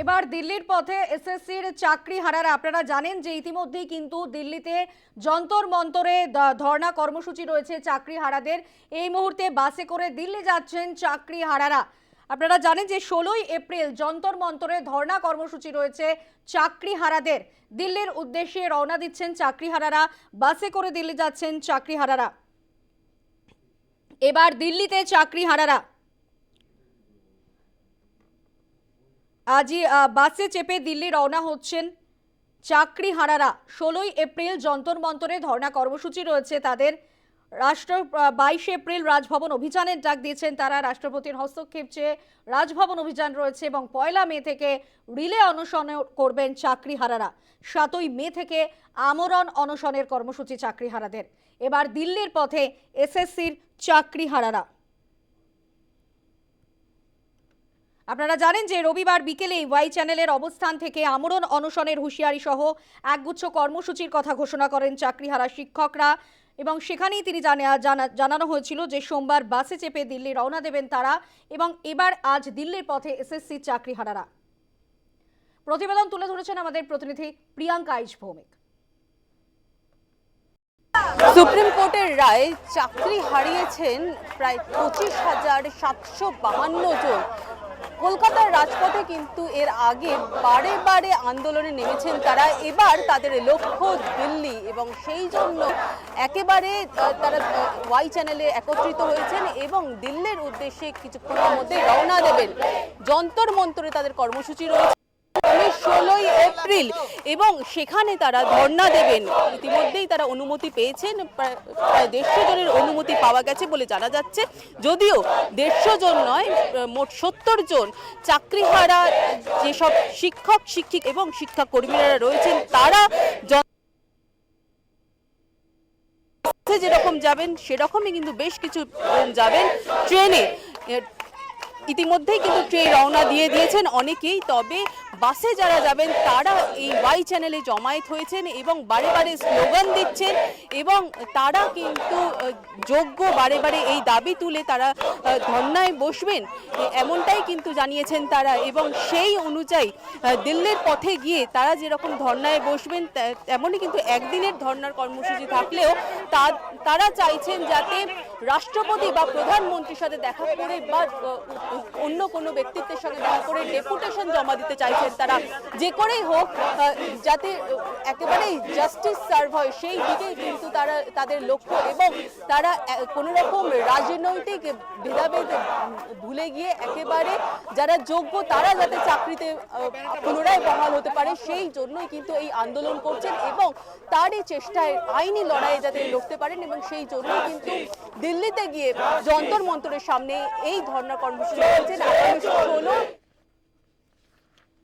এবার দিল্লির পথে এসএসসির চাকরি হারারা। আপনারা জানেন যে ইতিমধ্যেই কিন্তু দিল্লিতে যন্তর মন্তরে ধর্ণা কর্মসূচি রয়েছে চাকরি হারাদের। এই মুহূর্তে বাসে করে দিল্লি যাচ্ছেন চাকরি হারারা। আপনারা জানেন যে ষোলোই এপ্রিল যন্তর মন্তরে ধর্ণা কর্মসূচি রয়েছে চাকরি হারাদের। দিল্লির উদ্দেশ্যে রওনা দিচ্ছেন চাকরি হারারা। বাসে করে দিল্লি যাচ্ছেন চাকরি হারারা। এবার দিল্লিতে চাকরি আজই বাসে চেপে দিল্লি রওনা হচ্ছেন চাকরি হারারা ষোলোই এপ্রিল যন্তর মন্তরে ধর্ণা কর্মসূচি রয়েছে তাদের। রাষ্ট্র বাইশে এপ্রিল রাজভবন অভিযানের ডাক দিয়েছেন তারা। রাষ্ট্রপতির হস্তক্ষেপ চেয়ে রাজভবন অভিযান রয়েছে এবং পয়লা মে থেকে রিলে অনশন করবেন চাকরি হারারা সাতই মে থেকে আমরণ অনশনের কর্মসূচি চাকরি হারাদের এবার দিল্লির পথে এসএসসির চাকরি হারারা আপনারা জানেন যে রবিবার বিকেলে ওয়াই চ্যানেলের অবস্থান থেকে আমরণ অনশনের হুঁশিয়ারি সহ একগুচ্ছ কর্মসূচির কথা ঘোষণা করেন চাকরিহারা শিক্ষকরা এবং সেখানেই তিনি জানা- জানা- জানানো হয়েছিল যে সোমবার বাসে চেপে দিল্লি রওনা দেবেন তারা এবং এবার আজ দিল্লির পথে এসএসসি চাকরিহারারা। প্রতিবেদন তুলে ধরেছেন আমাদের প্রতিনিধি প্রিয়াঙ্কা আইচ ভৌমিক। সুপ্রিম কোর্টের রায় চাকরি হারিয়েছেন প্রায় পঁচিশ হাজার সাতশো বাহান্ন জন। কলকাতার রাজপথে কিন্তু এর আগে বারে বারে আন্দোলনে নেমেছেন তারা। এবার তাদের লক্ষ্য দিল্লি এবং সেই জন্য একেবারে তারা ওয়াই চ্যানেলে একত্রিত হয়েছেন এবং দিল্লির উদ্দেশ্যে কিছুক্ষণের মধ্যে রওনা দেবেন। যন্তর মন্তরে তাদের কর্মসূচি রয়েছে। ষোলোই এপ্রিল এবং সেখানে তারা ধর্ণা দেবেন। ইতিমধ্যেই তারা অনুমতি পেয়েছেন। প্রায় দেড়শো জনের অনুমতি পাওয়া গেছে বলে জানা যাচ্ছে। যদিও দেড়শো জন নয় মোট সত্তর জন চাকরিহারা যেসব শিক্ষক, শিক্ষিক এবং শিক্ষাকর্মীরা রয়েছেন, তারা যেরকম যাবেন, সেরকমই কিন্তু বেশ কিছু যাবেন ট্রেনে। ইতিমধ্যেই কিন্তু ট্রেন রওনা দিয়ে দিয়েছেন অনেকেই। তবে বাসে যারা যাবেন, তারা এই ওয়াই চ্যানেলে জমায়েত হয়েছেন এবং বারে বারে স্লোগান দিচ্ছেন এবং তারা কিন্তু যোগ্য বারে বারে এই দাবি তুলে তারা ধর্নায় বসবেন। এমনটাই কিন্তু জানিয়েছেন তারা এবং সেই অনুযায়ী দিল্লির পথে গিয়ে তারা যেরকম ধর্নায় বসবেন তেমনই কিন্তু একদিনের ধর্নার কর্মসূচি থাকলেও তা- তারা চাইছেন যাতে রাষ্ট্রপতি বা প্রধানমন্ত্রীর সাথে দেখা করে বা অন্য কোনো ব্যক্তিত্বের সঙ্গে দেখা করে ডেপুটেশন জমা দিতে চাইছেন তারা। যে করেই হোক যাতে একেবারেই জাস্টিস সার্ভ হয়, সেই দিকেই কিন্তু তারা, তাদের লক্ষ্য এবং তারা কোনো রকম রাজনৈতিক ভেদাভেদ ভুলে গিয়ে একেবারে যারা যোগ্য, তারা যাতে চাকরিতে পুনরায় বহাল হতে পারে, সেই জন্যই কিন্তু এই আন্দোলন করছেন এবং তারই চেষ্টায় আইনি লড়াইয়ে যাতে লড়তে পারেন এবং সেই জন্যই কিন্তু দিল্লিতে গিয়ে যন্তর মন্তরের সামনে এই ধর্ণা কর্মসূচি 제나가는 거는